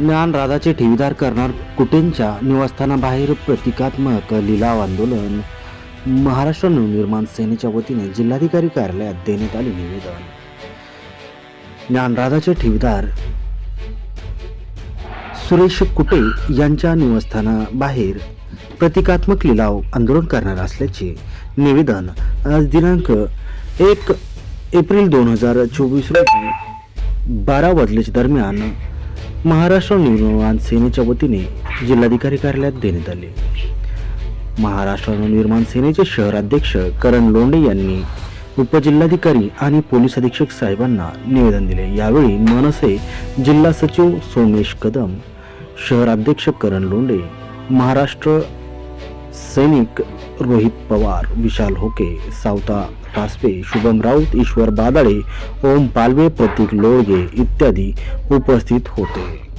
ज्ञानराधाचे ठेवीदार करणार कुटेंच्या निवासस्थानाबाहेर प्रतिकात्मक लिलाव आंदोलन. महाराष्ट्र नवनिर्माण सेनेच्या वतीने जिल्हाधिकारी कार्यालयात देण्यात आले निवेदन. ज्ञानराधाचे ठेवीदार सुरेश कुटे यांच्या निवासस्थानाबाहेर प्रतिकात्मक लिलाव आंदोलन करणार असल्याचे निवेदन आज दिनांक एक एप्रिल दोन हजार चोवीस रोजी बारा वाजल्याच्या दरम्यान महाराष्ट्र नवनिर्माण सेनेच्या वतीने जिल्हाधिकारी कार्यालयात देण्यात आले. महाराष्ट्र नवनिर्माण सेनेचे शहराध्यक्ष करण लोंडे यांनी उपजिल्हाधिकारी आणि पोलीस अधीक्षक साहेबांना निवेदन दिले. यावेळी मनसे जिल्हा सचिव सोमेश कदम शहराध्यक्ष करण लोंडे महाराष्ट्र सैनिक रोहित पवार विशाल होके सावता रासपे शुभम राऊत ईश्वर बादाळे ओम पालवे प्रतीक लोळगे इत्यादी उपस्थित होते.